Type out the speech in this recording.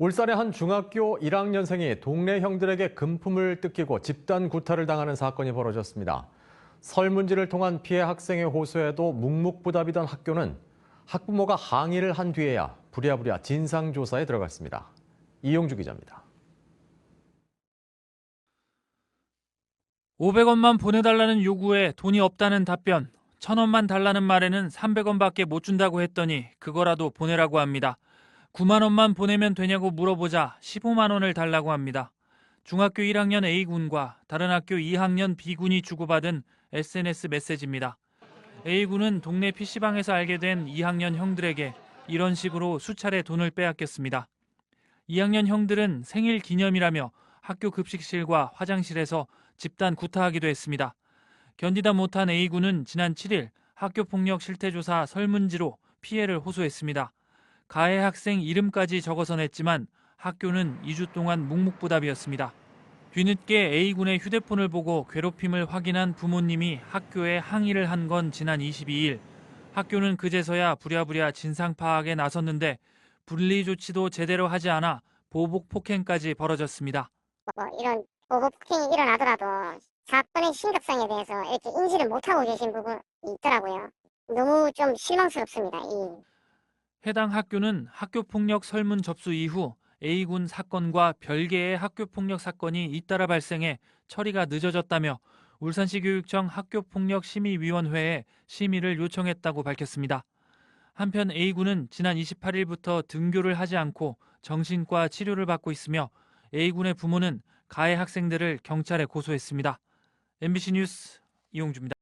울산의 한 중학교 1학년생이 동네 형들에게 금품을 뜯기고 집단 구타를 당하는 사건이 벌어졌습니다. 설문지를 통한 피해 학생의 호소에도 묵묵부답이던 학교는 학부모가 항의를 한 뒤에야 부랴부랴 진상조사에 들어갔습니다. 이용주 기자입니다. 500원만 보내달라는 요구에 돈이 없다는 답변, 1000원만 달라는 말에는 300원밖에 못 준다고 했더니 그거라도 보내라고 합니다. 9만 원만 보내면 되냐고 물어보자 15만 원을 달라고 합니다. 중학교 1학년 A군과 다른 학교 2학년 B군이 주고받은 SNS 메시지입니다. A군은 동네 PC방에서 알게 된 2학년 형들에게 이런 식으로 수차례 돈을 빼앗겼습니다. 2학년 형들은 생일 기념이라며 학교 급식실과 화장실에서 집단 구타하기도 했습니다. 견디다 못한 A군은 지난 7일 학교폭력 실태조사 설문지로 피해를 호소했습니다. 가해 학생 이름까지 적어서 냈지만 학교는 2주 동안 묵묵부답이었습니다. 뒤늦게 A군의 휴대폰을 보고 괴롭힘을 확인한 부모님이 학교에 항의를 한 건 지난 22일. 학교는 그제서야 부랴부랴 진상 파악에 나섰는데 분리 조치도 제대로 하지 않아 보복 폭행까지 벌어졌습니다. 뭐 이런 보복 폭행이 일어나더라도 사건의 심각성에 대해서 이렇게 인지를 못하고 계신 부분이 있더라고요. 너무 좀 실망스럽습니다. 이 해당 학교는 학교폭력 설문 접수 이후 A군 사건과 별개의 학교폭력 사건이 잇따라 발생해 처리가 늦어졌다며 울산시 교육청 학교폭력심의위원회에 심의를 요청했다고 밝혔습니다. 한편 A군은 지난 28일부터 등교를 하지 않고 정신과 치료를 받고 있으며 A군의 부모는 가해 학생들을 경찰에 고소했습니다. MBC 뉴스 이용주입니다.